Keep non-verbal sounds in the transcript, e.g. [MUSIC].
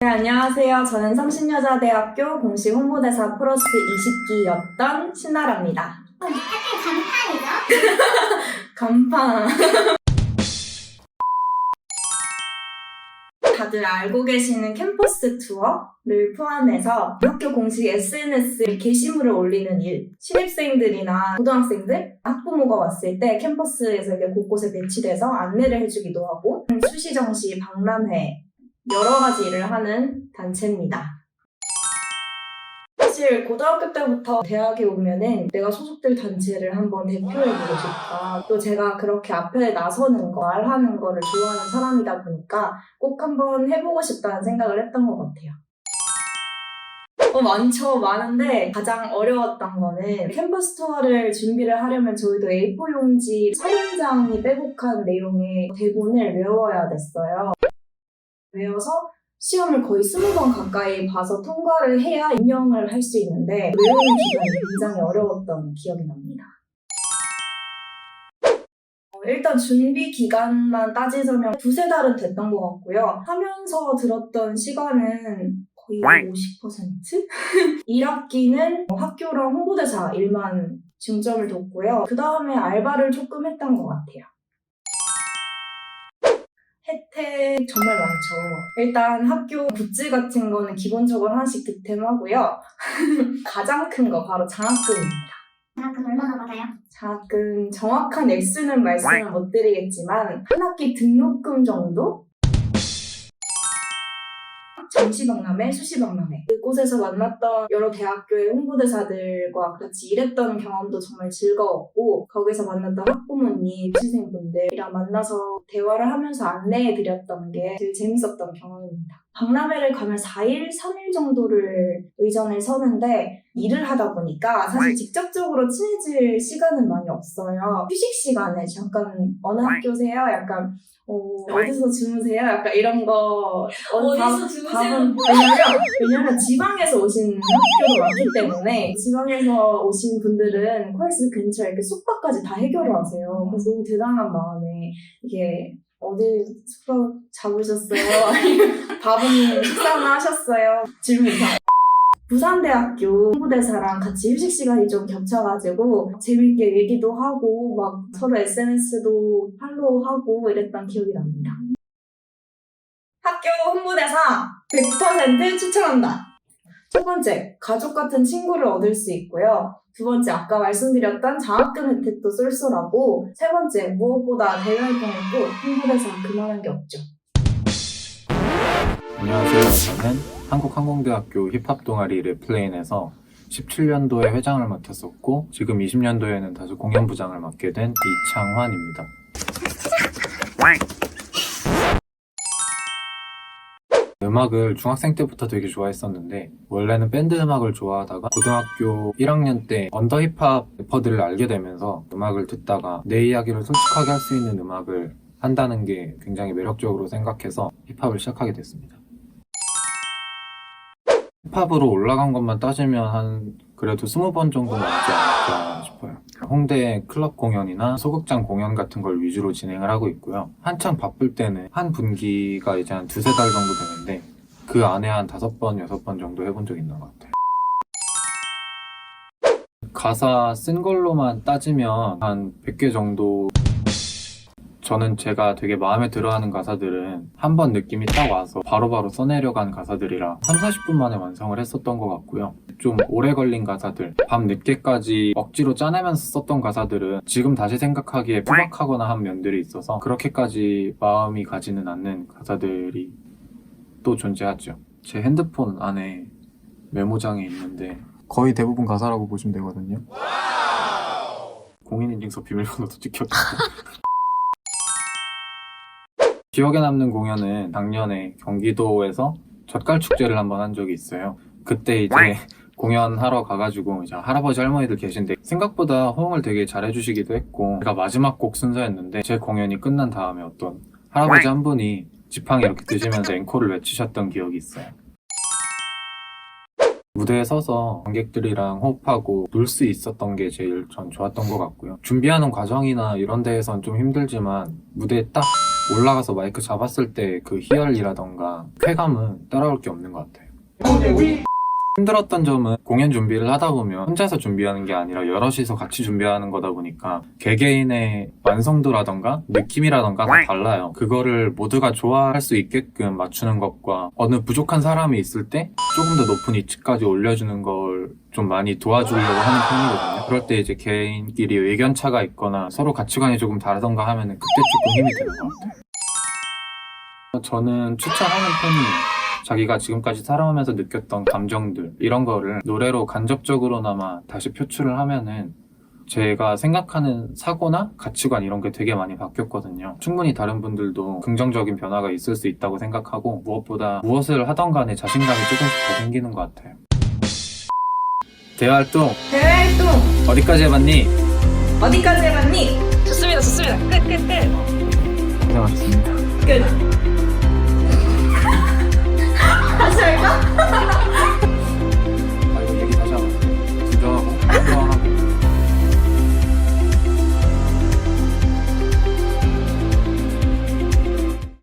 네, 안녕하세요. 저는 성신여자대학교 공식 홍보대사 플러스 20기였던 신나라입니다. 약간 간판이죠? [LAUGHS] 간판. 다들 알고 계시는 캠퍼스 투어를 포함해서 학교 공식 SNS에 게시물을 올리는 일, 신입생들이나 고등학생들, 학부모가 왔을 때 캠퍼스에서 이게 곳곳에 배치돼서 안내를 해주기도 하고 수시정시, 박람회 여러 가지 일을 하는 단체입니다. 사실 고등학교 때부터 대학에 오면은 내가 소속될 단체를 한번 대표해보고 싶다. 또 제가 그렇게 앞에 나서는 거, 말하는 거를 좋아하는 사람이다 보니까 꼭 한번 해보고 싶다는 생각을 했던 것 같아요. 어, 많죠. 많은데 가장 어려웠던 거는 캠퍼스 투어를 준비를 하려면 저희도 A4 용지 30장이 빼곡한 내용의 대본을 외워야 됐어요. 외워서 시험을 거의 20번 가까이 봐서 통과를 해야 임명을 할 수 있는데 외우는 기간이 굉장히 어려웠던 기억이 납니다. 어, 일단 준비 기간만 따지자면 두세 달은 됐던 것 같고요. 하면서 들었던 시간은 거의 50%? 1학기는 [LAUGHS] 학교랑 홍보대사 일만 중점을 뒀고요. 그 다음에 알바를 조금 했던 것 같아요. 혜택 정말 많죠. 일단 학교 굿즈 같은 거는 기본적으로 하나씩 득템하고요. [LAUGHS] 가장 큰 거 바로 장학금입니다. 장학금 얼마나 받아요? 장학금 정확한 액수는 말씀을 못 드리겠지만 한 학기 등록금 정도? 정시박람회, 수시박람회 그곳에서 만났던 여러 대학교의 홍보대사들과 같이 일했던 경험도 정말 즐거웠고 거기서 만났던 학부모님, 수생분들이랑 만나서 대화를 하면서 안내해드렸던 게 제일 재밌었던 경험입니다. 박람회를 가면 4일, 3일 정도를 의전을 서는데 일을 하다 보니까 사실 직접적으로 친해질 시간은 많이 없어요. 휴식 시간에 잠깐 어느 학교세요? 약간 어, 어디서 주무세요? 약간 이런 거 어, 밥- 밥은 왜냐면 왜냐면 지방에서 오신 학교도 많기 때문에 지방에서 오신 분들은 코엑스 근처에 이렇게 숙박까지 다 해결을 하세요. 그래서 너무 대단한 마음에 이게 어디 숙박 잡으셨어요? [LAUGHS] 밥은 식사나 하셨어요? 질문 이상. 부산대학교 홍보대사랑 같이 휴식 시간이 좀 겹쳐가지고 재밌게 얘기도 하고 막 서로 SNS도 팔로우하고 이랬던 기억이 납니다. 학교 홍보대사 100% 추천한다. 첫 번째, 가족 같은 친구를 얻을 수 있고요. 두 번째, 아까 말씀드렸던 장학금 혜택도 쏠쏠하고 세 번째, 무엇보다 대외활동에도 홍보대사 그만한 게 없죠. 안녕하세요. 저는 한국항공대학교 힙합 동아리 랩플레인에서 17년도에 회장을 맡았었고 지금 20년도에는 다시 공연부장을 맡게 된 이창환입니다. 음악을 중학생 때부터 되게 좋아했었는데 원래는 밴드 음악을 좋아하다가 고등학교 1학년 때 언더 힙합 래퍼들을 알게 되면서 음악을 듣다가 내 이야기를 솔직하게 할 수 있는 음악을 한다는 게 굉장히 매력적으로 생각해서 힙합을 시작하게 됐습니다. 힙합으로 올라간 것만 따지면 한 그래도 20번 정도 넘지 않 을까 싶어요. 홍대 클럽 공연이나 소극장 공연 같은 걸 위주로 진행을 하고 있고요. 한창 바쁠 때는 한 분기가 이제 한 두세 달 정도 되는데 그 안에 한 다섯 번, 여섯 번 정도 해본 적 있는 것 같아요. 가사 쓴 걸로만 따지면 한 100개 정도 저는 제가 되게 마음에 들어하는 가사들은 한 번 느낌이 딱 와서 바로바로 써내려간 가사들이라 3, 40분 만에 완성을 했었던 것 같고요. 좀 오래 걸린 가사들, 밤 늦게까지 억지로 짜내면서 썼던 가사들은 지금 다시 생각하기에 포박하거나 한 면들이 있어서 그렇게까지 마음이 가지는 않는 가사들이 또 존재하죠. 제 핸드폰 안에 메모장에 있는데 거의 대부분 가사라고 보시면 되거든요. 공인인증서 비밀번호도 찍혔고 [LAUGHS] 기억에 남는 공연은 작년에 경기도에서 젓갈 축제를 한번 한 적이 있어요. 그때 이제 공연하러 가가지고 이제 할아버지 할머니들 계신데 생각보다 호응을 되게 잘해주시기도 했고 제가 마지막 곡 순서였는데 제 공연이 끝난 다음에 어떤 할아버지 한 분이 지팡이 이렇게 드시면서 앵콜을 외치셨던 기억이 있어요. 무대 무대에 서서 관객들이랑 호흡하고 놀 수 있었던 게 제일 전 좋았던 것 같고요. 준비하는 과정이나 이런 데에선 좀 힘들지만 무대에 딱 올라가서 마이크 잡았을 때 그 희열이라던가 쾌감은 따라올 게 없는 것 같아요. 힘들었던 점은 공연 준비를 하다 보면 혼자서 준비하는 게 아니라 여럿이서 같이 준비하는 거다 보니까 개개인의 완성도라던가 느낌이라던가 다 달라요. 그거를 모두가 좋아할 수 있게끔 맞추는 것과 어느 부족한 사람이 있을 때 조금 더 높은 위치까지 올려주는 걸 좀 많이 도와주려고 하는 편이거든요. 그럴 때 이제 개인끼리 의견 차가 있거나 서로 가치관이 조금 다르던가 하면은 그때 조금 힘이 드는 것 같아요. 저는 추천하는 편이에요. 자기가 지금까지 살아오면서 느꼈던 감정들 이런 거를 노래로 간접적으로나마 다시 표출을 하면은 제가 생각하는 사고나 가치관 이런 게 되게 많이 바뀌었거든요. 충분히 다른 분들도 긍정적인 변화가 있을 수 있다고 생각하고 무엇보다 무엇을 하던 간에 자신감이 조금씩 더 생기는 것 같아요. 대활동 대활동 어디까지 해봤니? 어디까지 해봤니? 좋습니다, 좋습니다. 끝, 끝, 끝. 고생하셨습니다. 끝. sorry.